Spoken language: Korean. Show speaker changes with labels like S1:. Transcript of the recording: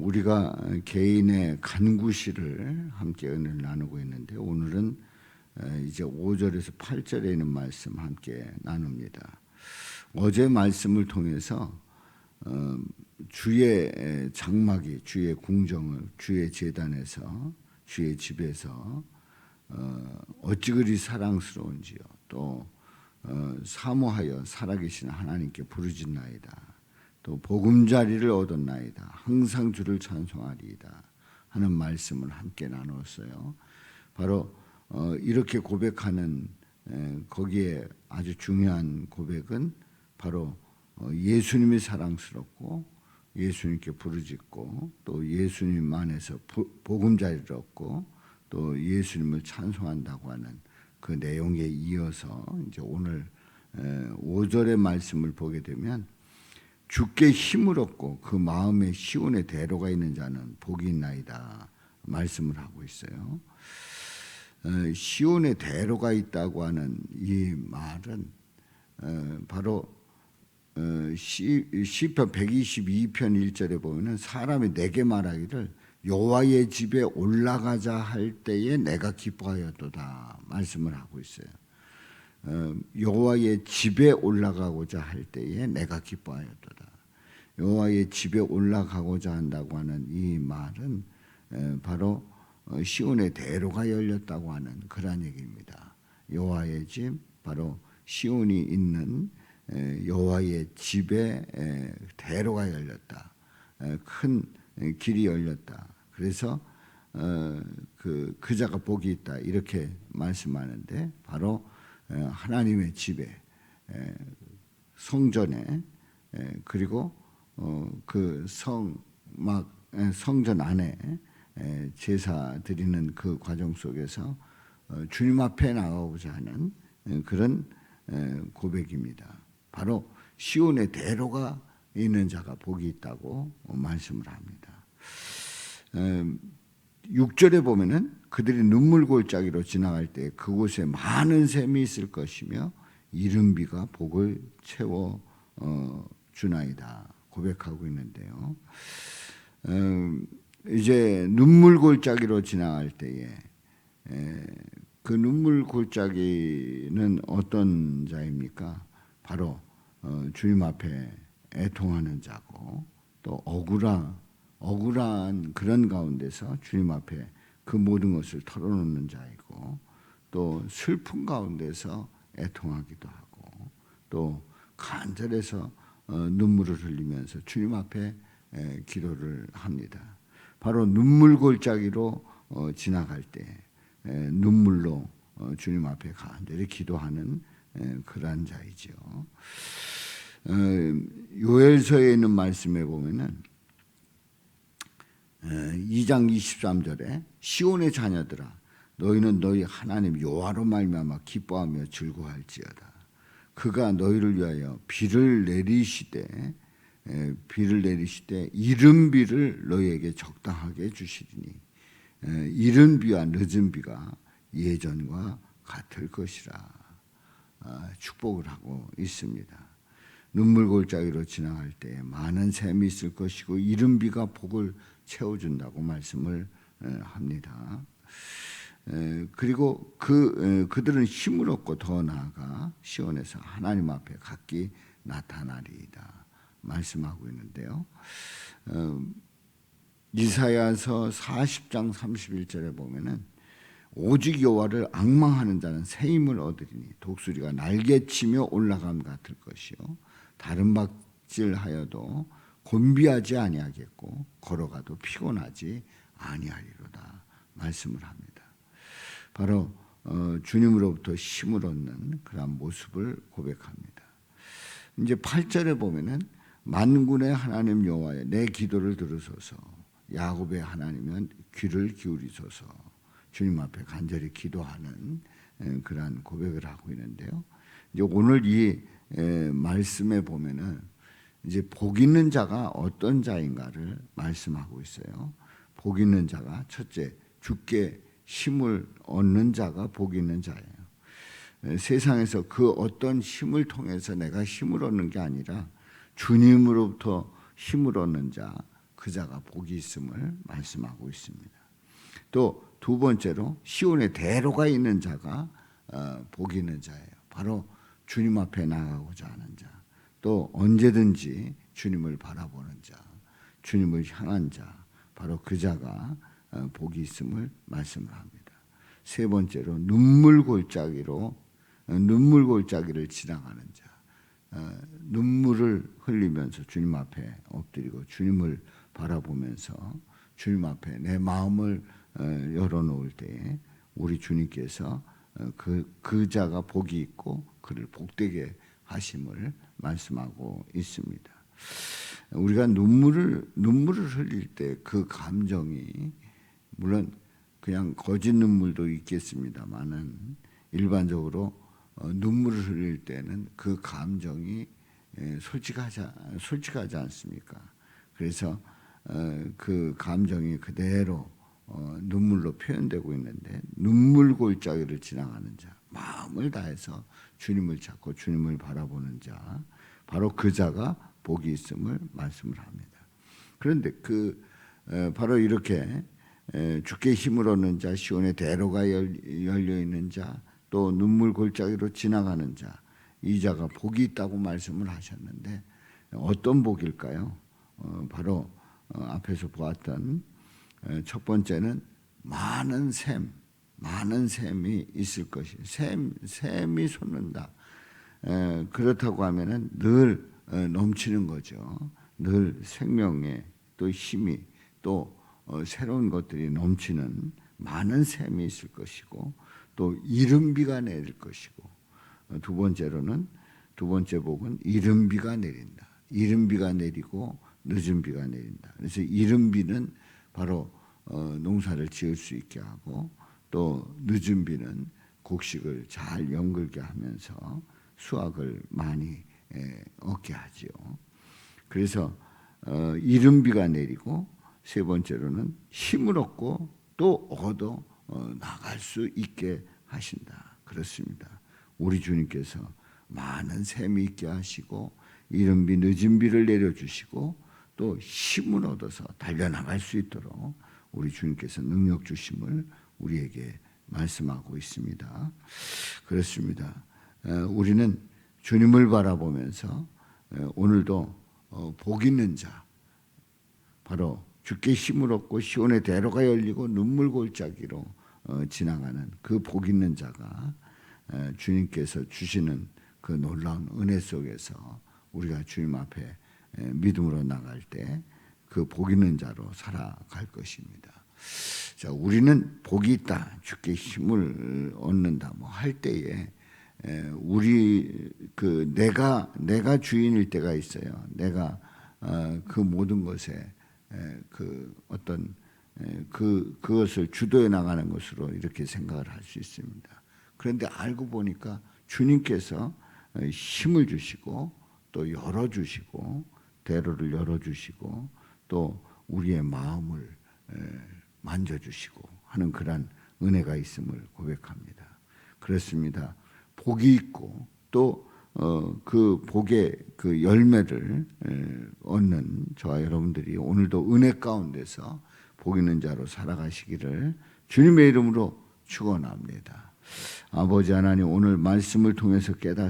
S1: 우리가 개인의 간구시를 함께 은혜를 나누고 있는데 오늘은 이제 5절에서 8절에 있는 말씀 함께 나눕니다. 어제 말씀을 통해서 어, 주의 장막이 주의 궁정을 주의 제단에서 주의 집에서 어, 어찌 그리 사랑스러운지요 또 어, 사모하여 살아계신 하나님께 부르짖나이다. 또 보금자리를 얻었나이다. 항상 주를 찬송하리이다. 하는 말씀을 함께 나눴어요. 바로 어, 이렇게 고백하는 거기에 아주 중요한 고백은 바로 어, 예수님이 사랑스럽고 예수님께 부르짖고 또 예수님 안에서 복음자리를 얻고 또 예수님을 찬송한다고 하는 그 내용에 이어서 이제 오늘 5절의 말씀을 보게 되면 주께 힘을 얻고 그 마음에 시온의 대로가 있는 자는 복이 있나이다 말씀을 하고 있어요. 어, 시온의 대로가 있다고 하는 이 말은 어, 바로 어, 시편 122편 1절에 보면은 사람이 내게 말하기를 여호와의 집에 올라가자 할 때에 내가 기뻐하였도다 말씀을 하고 있어요. 어, 여호와의 집에 올라가고자 할 때에 내가 기뻐하였도다. 여호와의 집에 올라가고자 한다고 하는 이 말은 바로 어, 시온의 대로가 열렸다고 하는 그러한 얘기입니다. 여호와의 집 바로 시온이 있는 여호와의 집에 대로가 열렸다. 큰 길이 열렸다. 그래서 그 그자가 복이 있다 이렇게 말씀하는데 바로 하나님의 집에 성전에 그리고 어, 그 성막 성전 안에 제사 드리는 그 과정 속에서 어, 주님 앞에 나가고자 하는 그런 고백입니다. 바로 시온의 대로가 있는 자가 복이 있다고 말씀을 합니다. 6절에 보면은 그들이 눈물 골짜기로 지나갈 때 그곳에 많은 샘이 있을 것이며 이른비가 복을 채워 어, 주나이다 고백하고 있는데요. 이제 눈물 골짜기로 지나갈 때에 그 눈물 골짜기는 어떤 자입니까? 바로 어, 주님 앞에 애통하는 자고 또 억울한 억울한 그런 가운데서 주님 앞에 그 모든 것을 털어놓는 자이고 또 슬픈 가운데서 애통하기도 하고 또 간절해서 어, 눈물을 흘리면서 주님 앞에 기도를 합니다. 바로 눈물 골짜기로 어, 지나갈 때 눈물로 주님 앞에 간절히 기도하는 그러한 자이죠. 어, 요엘서에 있는 말씀에 보면은 2장 23절에 시온의 자녀들아 너희는 너희 하나님 여호와로 말미암아 기뻐하며 즐거워할지어다. 그가 너희를 위하여 비를 내리시되 비를 내리시되 이른 비를 너희에게 적당하게 주시리니 이른 비와 늦은 비가 예전과 같을 것이라. 아, 축복을 하고 있습니다. 눈물 골짜기로 지나갈 때 많은 샘이 있을 것이고 이른 비가 복을 채워준다고 말씀을 합니다. 그리고 그 그들은 힘을 얻고 더 나아가 시온에서 하나님 앞에 각기 나타나리이다 말씀하고 있는데요. 어, 이사야서 40장 31절에 보면은 오직 여호와를 악망하는 자는 새 힘을 얻으리니 독수리가 날개치며 올라감 같을 것이요 다른 박질하여도 곤비하지 아니하겠고 걸어가도 피곤하지 아니하리로다 말씀을 합니다. 바로 어, 주님으로부터 힘을 얻는 그런 모습을 고백합니다. 이제 8절에 보면은 만군의 하나님 여호와여 내 기도를 들으소서 야곱의 하나님은 귀를 기울이소서 주님 앞에 간절히 기도하는 그러한 고백을 하고 있는데요. 이제 오늘 이 말씀에 보면은 이제 복 있는 자가 어떤 자인가를 말씀하고 있어요. 복 있는 자가 첫째 주께 힘을 얻는 자가 복 있는 자예요. 세상에서 그 어떤 힘을 통해서 내가 힘을 얻는 게 아니라 주님으로부터 힘을 얻는 자, 그 자가 복이 있음을 말씀하고 있습니다. 또 두 번째로 시온의 대로가 있는 자가 어, 복이 있는 자예요. 바로 주님 앞에 나가고자 하는 자, 또 언제든지 주님을 바라보는 자, 주님을 향한 자, 바로 그 자가 어, 복이 있음을 말씀을 합니다. 세 번째로 눈물 골짜기로 어, 눈물 골짜기를 지나가는 자, 어, 눈물을 흘리면서 주님 앞에 엎드리고 주님을 바라보면서 주님 앞에 내 마음을 어, 열어놓을 때 우리 주님께서 어, 그, 그 자가 복이 있고 그를 복되게 하심을 말씀하고 있습니다. 우리가 눈물을 눈물을 흘릴 때 그 감정이 물론 그냥 거짓 눈물도 있겠습니다만은 일반적으로 어, 눈물을 흘릴 때는 그 감정이 에, 솔직하지 솔직하지 않습니까? 그래서 어, 그 감정이 그대로 어, 눈물로 표현되고 있는데 눈물 골짜기를 지나가는 자, 마음을 다해서 주님을 찾고 주님을 바라보는 자, 바로 그 자가 복이 있음을 말씀을 합니다. 그런데 그 에, 바로 이렇게 에, 주께 힘을 얻는 자, 시온의 대로가 열, 열려 있는 자, 또 눈물 골짜기로 지나가는 자, 이 자가 복이 있다고 말씀을 하셨는데 어떤 복일까요? 어, 바로 어, 앞에서 보았던 에, 첫 번째는 많은 샘, 많은 샘이 있을 것이. 샘, 샘이 솟는다. 에, 그렇다고 하면은 늘 어, 넘치는 거죠. 늘 생명에 또 힘이 또 어, 새로운 것들이 넘치는 많은 샘이 있을 것이고 또 이른 비가 내릴 것이고 어, 두 번째로는 두 번째 복은 이른 비가 내린다. 이른 비가 내리고 늦은 비가 내린다. 그래서 이른 비는 바로 어, 농사를 지을 수 있게 하고 또 늦은 비는 곡식을 잘 연글게 하면서 수확을 많이 에, 얻게 하지요. 그래서 어, 이른 비가 내리고 세 번째로는 힘을 얻고 또 얻어 어, 나갈 수 있게 하신다. 그렇습니다. 우리 주님께서 많은 샘이 있게 하시고 이른 비 늦은 비를 내려주시고 또 힘을 얻어서 달려나갈 수 있도록 우리 주님께서 능력 주심을 우리에게 말씀하고 있습니다. 그렇습니다. 어, 우리는 주님을 바라보면서 어, 오늘도 어, 복 있는 자 바로 주께 힘을 얻고 시온의 대로가 열리고 눈물 골짜기로 어, 지나가는 그 복 있는 자가 에, 주님께서 주시는 그 놀라운 은혜 속에서 우리가 주님 앞에 에, 믿음으로 나갈 때 그 복 있는 자로 살아갈 것입니다. 자, 우리는 복이 있다. 주께 힘을 얻는다. 뭐 할 때에 에, 우리 그 내가 내가 주인일 때가 있어요. 내가 어, 그 모든 것에 에, 그 어떤 에, 그 그것을 주도해 나가는 것으로 이렇게 생각을 할 수 있습니다. 그런데 알고 보니까 주님께서 어, 힘을 주시고 또 열어 주시고 대로를 열어 주시고 또 우리의 마음을 에, 만져 주시고 하는 그러한 은혜가 있음을 고백합니다. 그렇습니다. 복이 있고 또 어, 그 복의 그 열매를 에, 얻는 저와 여러분들이 오늘도 은혜 가운데서 복 있는 자로 살아가시기를 주님의 이름으로 축원합니다. 아버지 하나님 오늘 말씀을 통해서 깨닫